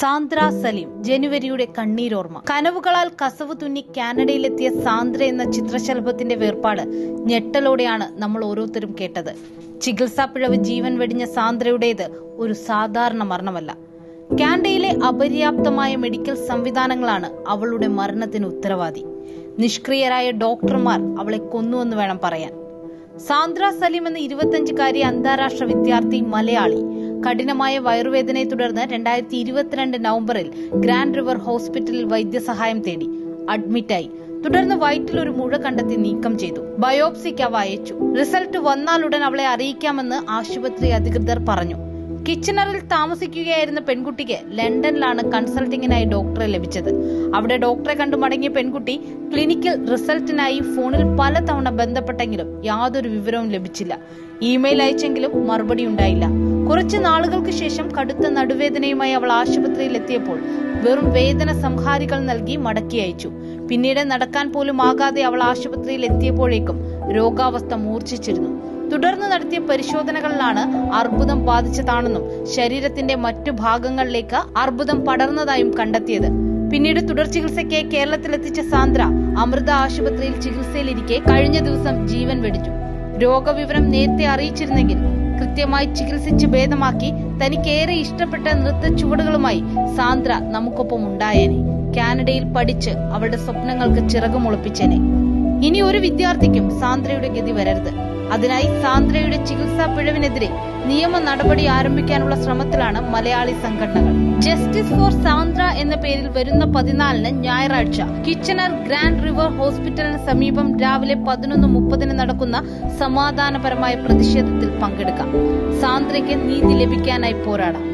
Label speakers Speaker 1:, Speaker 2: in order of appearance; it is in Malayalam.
Speaker 1: സാന്ദ്ര സലീം ജനുവരിയുടെ കണ്ണീരോർമ്മ. കനവുകളാൽ കസവ് തുന്നി കാനഡയിലെത്തിയ സാന്ദ്ര എന്ന ചിത്രശലഭത്തിന്റെ വേർപാട് ഞെട്ടലോടെയാണ് നമ്മൾ ഓരോരുത്തരും കേട്ടത്. ചികിത്സാ പിഴവ് ജീവൻ വെടിഞ്ഞ സാന്ദ്രയുടേത് ഒരു സാധാരണ മരണമല്ല. കാനഡയിലെ അപര്യാപ്തമായ മെഡിക്കൽ സംവിധാനങ്ങളാണ് അവളുടെ മരണത്തിന് ഉത്തരവാദി. നിഷ്ക്രിയരായ ഡോക്ടർമാർ അവളെ കൊന്നുവെന്ന് വേണം പറയാൻ. സാന്ദ്ര സലീം എന്ന ഇരുപത്തിയഞ്ചുകാരി അന്താരാഷ്ട്ര വിദ്യാർത്ഥി മലയാളി കഠിനമായ വയറുവേദനയെ തുടർന്ന് രണ്ടായിരത്തി ഇരുപത്തിരണ്ട് നവംബറിൽ ഗ്രാൻഡ് റിവർ ഹോസ്പിറ്റലിൽ വൈദ്യസഹായം തേടി. അഡ്മിറ്റായി. തുടർന്ന് വയറ്റിൽ ഒരു മുഴ കണ്ടെത്തി നീക്കം ചെയ്തു. ബയോപ്സിക്ക് അവ അയച്ചു. റിസൾട്ട് വന്നാലുടൻ അവളെ അറിയിക്കാമെന്ന് ആശുപത്രി അധികൃതർ പറഞ്ഞു. കിച്ചണറിൽ താമസിക്കുകയായിരുന്ന പെൺകുട്ടിക്ക് ലണ്ടനിലാണ് കൺസൾട്ടിങ്ങിനായി ഡോക്ടറെ ലഭിച്ചത്. അവിടെ ഡോക്ടറെ കണ്ടു മടങ്ങിയ പെൺകുട്ടി ക്ലിനിക്കൽ റിസൾട്ടിനായി ഫോണിൽ പലതവണ ബന്ധപ്പെട്ടെങ്കിലും യാതൊരു വിവരവും ലഭിച്ചില്ല. ഇമെയിൽ അയച്ചെങ്കിലും മറുപടി ഉണ്ടായില്ല. കുറച്ച് നാളുകൾക്ക് ശേഷം കടുത്ത നടുവേദനയുമായി അവൾ ആശുപത്രിയിൽ എത്തിയപ്പോൾ വെറും വേദന സംഹാരികൾ നൽകി മടക്കി അയച്ചു. പിന്നീട് നടക്കാൻ പോലും ആകാതെ അവൾ ആശുപത്രിയിൽ എത്തിയപ്പോഴേക്കും രോഗാവസ്ഥ മൂർച്ഛിച്ചിരുന്നു. തുടർന്ന് നടത്തിയ പരിശോധനകളിലാണ് അർബുദം ബാധിച്ചതാണെന്നും ശരീരത്തിന്റെ മറ്റു ഭാഗങ്ങളിലേക്ക് അർബുദം പടർന്നതായും കണ്ടെത്തിയത്. പിന്നീട് തുടർ ചികിത്സയ്ക്ക് കേരളത്തിലെത്തിച്ച സാന്ദ്ര അമൃത ആശുപത്രിയിൽ ചികിത്സയിലിരിക്കെ കഴിഞ്ഞ ദിവസം ജീവൻ വെടിഞ്ഞു. രോഗവിവരം നേരത്തെ അറിയിച്ചിരുന്നെങ്കിൽ കൃത്യമായി ചികിത്സിച്ച് ഭേദമാക്കി തനിക്കേറെ ഇഷ്ടപ്പെട്ട നൃത്ത ചുവടുകളുമായി സാന്ദ്ര നമുക്കൊപ്പം ഉണ്ടായേനെ. കാനഡയിൽ പഠിച്ച് അവളുടെ സ്വപ്നങ്ങൾക്ക് ചിറകുമൊളിപ്പിച്ചേനെ ഇനി ഒരു വിദ്യാർത്ഥിക്കും സാന്ദ്രയുടെ ഗതി വരരുത്. അതിനായി സാന്ദ്രയുടെ ചികിത്സാ പിഴവിനെതിരെ നിയമ നടപടി ആരംഭിക്കാനുള്ള ശ്രമത്തിലാണ് മലയാളി സംഘടനകൾ. ജസ്റ്റിസ് ഫോർ സാന്ദ്ര എന്ന പേരിൽ വരുന്ന പതിനാലിന് ഞായറാഴ്ച കിച്ചണർ ഗ്രാൻഡ് റിവർ ഹോസ്പിറ്റലിന് സമീപം രാവിലെ പതിനൊന്ന് മുപ്പതിന് നടക്കുന്ന സമാധാനപരമായ പ്രതിഷേധത്തിൽ പങ്കെടുക്കാം. സാന്ദ്രയ്ക്ക് നീതി ലഭിക്കാനായി പോരാടാം.